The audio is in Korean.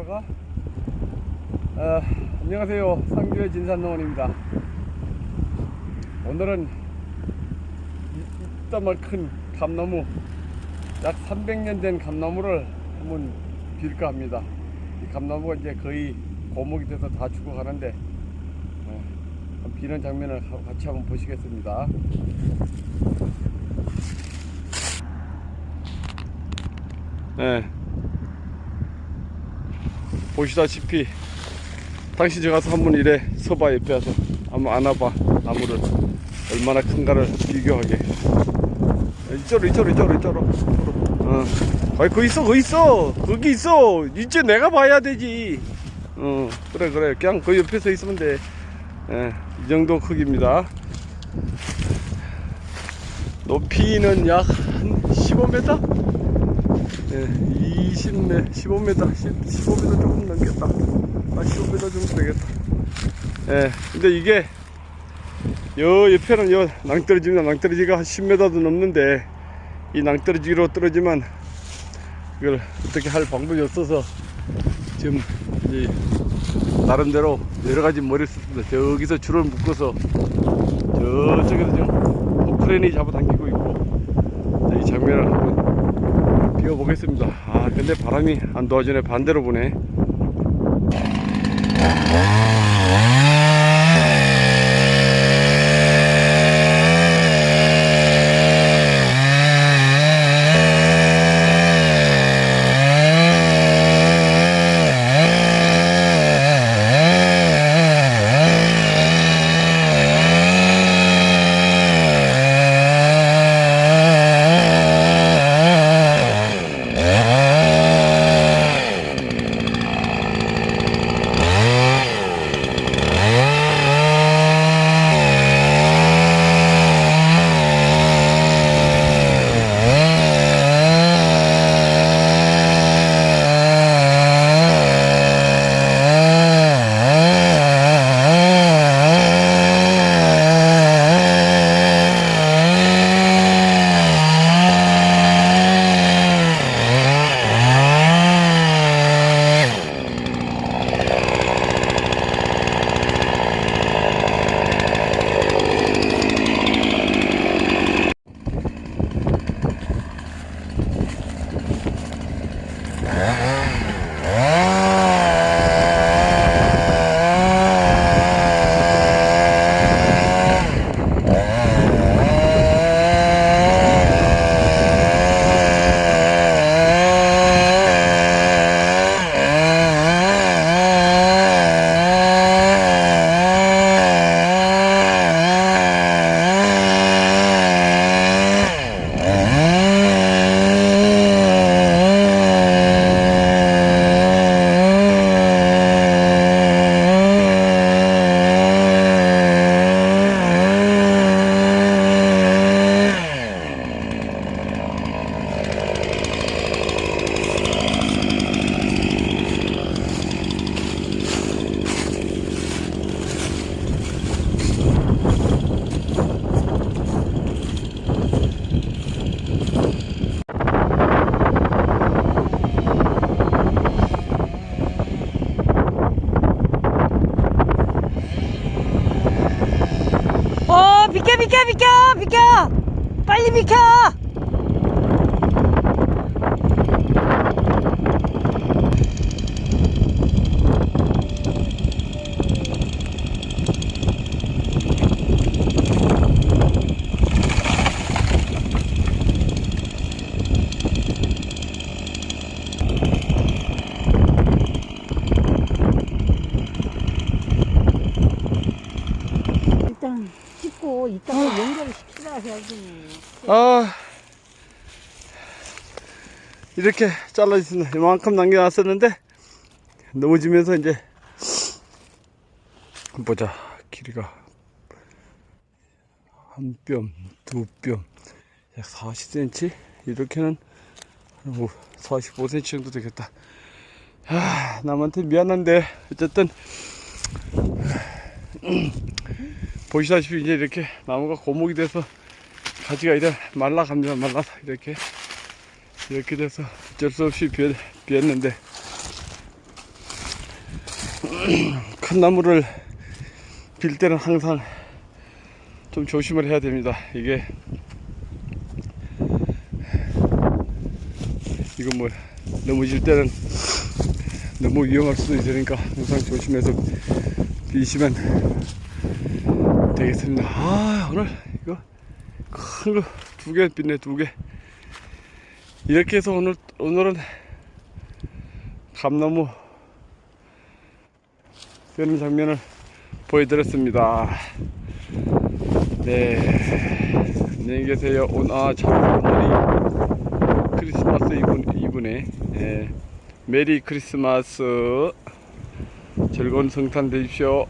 돌아가. 아, 안녕하세요. 상주의 진산농원입니다. 오늘은 이- 이따만 큰 감나무, 약 300년 된 감나무를 한번 빌까 합니다. 이 감나무가 이제 거의 고목이 돼서 다 죽어가는데, 어, 비는 장면을 가- 같이 한번 보시겠습니다. 네. 보시다시피 당신 저 가서 한번 이래 서봐 옆에 와서 한번 안아봐 나무를 얼마나 큰가를 비교하게. 이쪽으로 이쪽으로 이쪽으로 이쪽으로. 어. 아이 거기 있어 거기 있어. 거기 있어. 이제 내가 봐야 되지. 어 그래 그래. 그냥 그 옆에 서 있으면 돼이 정도 크기입니다. 높이는 약 한 15m? 예, 20m, 15m, 10, 15m 조금 넘겠다. 아, 15m 정도 되겠다. 예, 근데 이게, 요 옆에는 요 낭떠러지입니다. 낭떠러지가 한 10m도 넘는데, 이 낭떠러지로 떨어지면, 이걸 어떻게 할 방법이 없어서, 지금, 이, 나름대로 여러 가지 머리를 썼습니다. 저기서 줄을 묶어서, 저쪽에서 지금, 포크레인이 잡아당기고 있고, 자, 이 장면을 한번 뛰어보겠습니다. 아, 근데 바람이 안 도와주네. 반대로 부네. 비켜 비켜 비켜 비켜. 빨리 비켜 아, 이렇게 잘라졌습니다. 이만큼 남겨놨었는데, 넘어지면서 이제, 보자. 길이가, 한 뼘, 두 뼘, 약 40cm? 이렇게는, 한 45cm 정도 되겠다. 아, 남한테 미안한데, 어쨌든, 보시다시피 이제 이렇게 나무가 고목이 돼서 가지가 이래 말라갑니다. 말라서 이렇게 이렇게 돼서 어쩔 수 없이 비었, 비었는데 큰 나무를 빌 때는 항상 좀 조심을 해야 됩니다. 이게 이거 뭐 넘어질 때는 너무 위험할 수도 있으니까 항상 조심해서 비시면 되겠습니다. 아 오늘 이거 큰 거 두 개 빛네 두 개. 이렇게 해서 오늘 오늘은 감나무 되는 장면을 보여드렸습니다. 네, 안녕히 계세요. 오늘 아참 오늘이 크리스마스 이분 이분에 예, 메리 크리스마스 즐거운 성탄 되십시오.